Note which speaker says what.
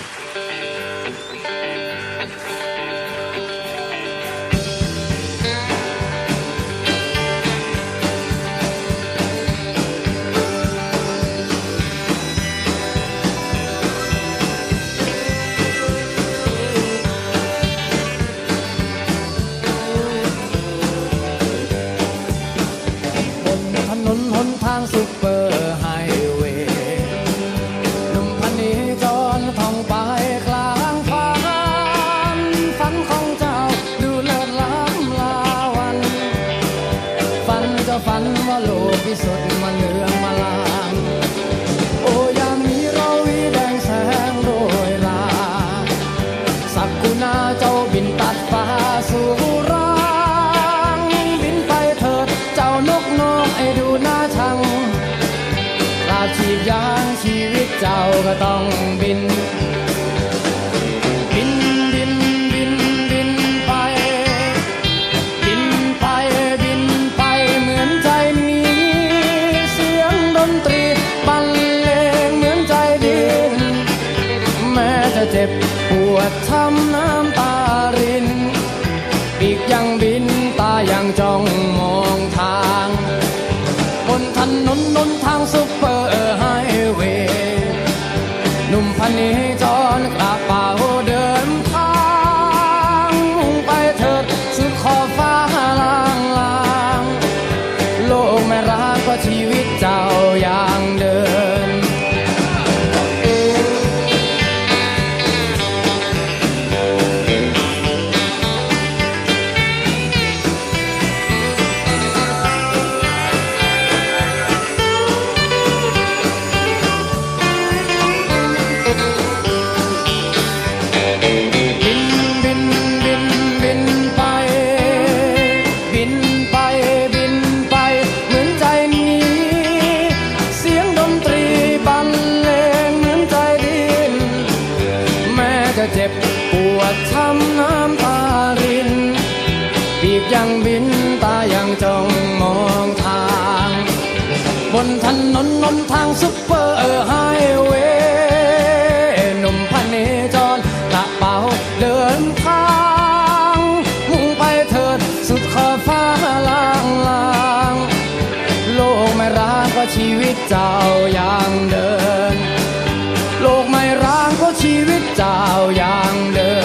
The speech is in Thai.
Speaker 1: time. ที่สุดมาเหลืองมาลางโอ้ยามนี้เราวีแดงแสงโรยลา สักกุณาเจ้าบินตัดฟ้าสู่รางบินไปเถิดเจ้านกนกไอ้ดูหน่าชังลาชีพยางชีวิตเจ้าก็ต้องบิน ปวดช้ำน้ำตารินปีกยังบินตายังจ้องมองทาง บนถนนนนทางซุปเปอร์ไฮเวย์หนุ่มพันนี้จรกระเป๋าเดินทางมุ่งไปเถิดสุดขอบฟ้าลางลางโลกไม่รักก็ชีวิตเจ้าอย่างเดิน ดทำน้ำตาริน บีบยังบินตายังจ้องมองทาง บนถนนนนทางซุปเปอร์ไฮเวย์หนุ่มพเนจรกระเป๋าเดินทางมุ่งไปเถิดสุดขอบฟ้าลางล่างโลกไม่ร้างก็ชีวิตเจ้ายังเดิน โลกไม่ร้างก็ชีวิตเจ้ายังเดิน